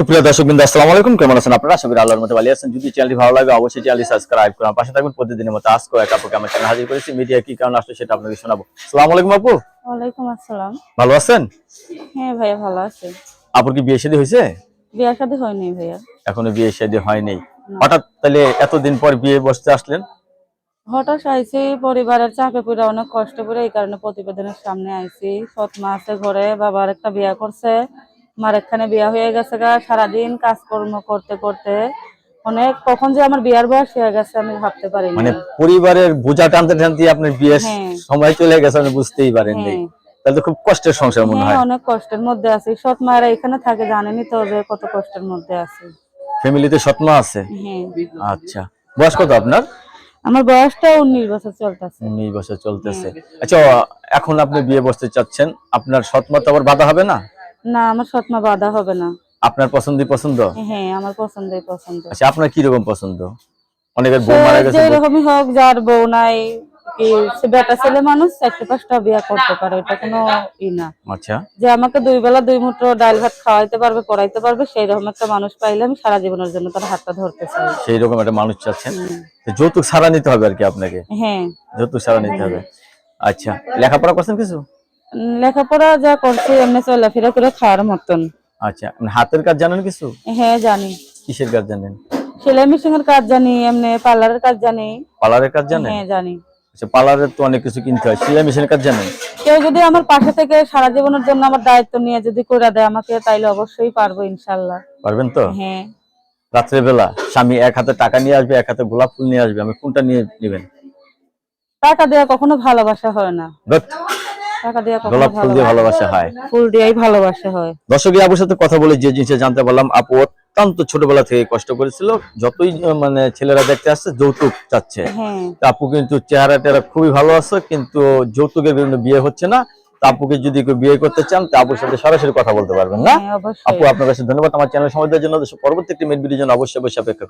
সুপ্রিয় দর্শক বিন্দু আসসালামু আলাইকুম। কেমন আছেন আপনারা? আশা করি আল্লাহর মতো ভালো আছেন। যদি চ্যানেলটি ভালো লাগে অবশ্যই চ্যানেলটি সাবস্ক্রাইব করুন পাশে থাকবেন। প্রতিদিনের মতো আজকে এক আপুকে আমার চ্যানেল হাজির করেছি। মিডিয়া কি কারণে আসলে সেটা আপনাকে শোনাবো। আসসালামু আলাইকুম আপু। ওয়ালাইকুম আসসালাম। ভালো আছেন? হ্যাঁ ভাইয়া ভালো আছে। আপুর কি বিয়ে শাদী হয়েছে? বিয়ে শাদী হয়নি ভাইয়া। এখনও বিয়ে শাদী হয়নি। হঠাৎ তাহলে এতদিন পর বিয়ে বসতে আসলেন? হঠাৎ আইসি পরিবারের চাপে পড়ে অনেক কষ্ট করে এই কারণে প্রতিবেদনের সামনে আইসি সৎ মা আছে ঘরে বাবার একটা বিয়ে করছে। মার এখানে বিয়া হয়ে গেছে গা সারাদিন কাজকর্ম করতে করতে। অনেক কখন যে আমার বিয়ার বয়স হয়ে গেছে আমি ভাবতে পারিনি। মানে পরিবারের বোঝা টানতে টানতে আপনার বিয়ের হ্যাঁ। সময় চলে গেছে আপনি বুঝতেই পারেননি। হ্যাঁ। তাহলে খুব কষ্টের সংসার মনে হ্যাঁ অনেক কষ্টের মধ্যে আছি। সৎ মায়েরা এখানে থাকে তো যে কত কষ্টের মধ্যে আছে। ফ্যামিলিতে আছে? আচ্ছা। বয়স কত আপনার? আমার বয়সটা উনিশ বছর চলতেছে। উনিশ বছর চলতেছে। আচ্ছা এখন আপনি বিয়ে বসতে চাচ্ছেন আপনার সৎমা তো আবার বাধা হবে না? না আমার সৎ মা বাধা হবে না। আপনার পছন্দই পছন্দ? হ্যাঁ আমার পছন্দই পছন্দ। আচ্ছা আপনার কি রকম পছন্দ? অনেকের বউ মারা গেছে যে রকমই হোক যার বউ নাই কি বেটা ছেলে মানুষ চারটে পাঁচটা বিয়া করতে পারে এটা কোনো ই না। আচ্ছা। যে আমাকে দুই বেলা দুই মুঠো ডাল ভাত খাওয়াইতে পারবে পড়াইতে পারবে সেই রকম একটা মানুষ পাইলে আমি সারা জীবনের জন্য তার হাতটা ধরতে চাই সেই রকম একটা মানুষ চাচ্ছেন? যৌতুক ছাড়া নিতে হবে আর কি আপনাকে? হ্যাঁ। যৌতুক ছাড়া নিতে হবে। আচ্ছা লেখাপড়া করছেন কিছু? লেখাপড়া যা করছি এমনি চলাফেরা করে খাওয়ার মতন। আচ্ছা হাতের কাজ জানেন কিছু? হ্যাঁ জানি। কিসের কাজ জানেন? সেলাই মেশিন এর কাজ জানি এমনি পার্লারের কাজ জানি। পার্লারের কাজ জানেন? হ্যাঁ জানি। আচ্ছা পার্লারের তো অনেক কিছু কিনতে হয়। সেলাই মেশিনের কাজ জানেন? কেউ যদি আমার পাশে থেকে সারা জীবনের জন্য আমার দায়িত্ব নিয়ে যদি করে দেয় আমাকে তাইলে অবশ্যই পারব ইনশাল্লাহ পারবেন তো? হ্যাঁ। রাত্রেবেলা স্বামী এক হাতে টাকা নিয়ে আসবে এক হাতে গোলাপ ফুল নিয়ে আসবে আমি কোনটা নিয়ে নেবেন? টাকা দেওয়া কখনো ভালোবাসা হয় না। গোলাপ ফুল দিয়ে ভালোবাসা হয়। ফুল দিয়েই ভালোবাসা হয়। দর্শক আপুর সাথে কথা বলে যে জিনিসটা জানতে পারলাম আপু অত্যন্ত ছোটবেলা থেকে কষ্ট করেছিল যতই মানে ছেলেরা দেখতে আসছে যৌতুক চাচ্ছে। হ্যাঁ। আপু কিন্তু চেহারা টেহারা খুবই ভালো আছে কিন্তু যৌতুকের বিভিন্ন বিয়ে হচ্ছে না। আপুকে যদি কেউ বিয়ে করতে চান তা আপুর সাথে সরাসরি কথা বলতে পারবেন না। হ্যাঁ আপু আপনার কাছে ধন্যবাদ। আমার চ্যানেল সময় দেওয়ার জন্য পরবর্তী একটি মেট ভিডিওর জন্য অবশ্যই অবশ্যই অপেক্ষা।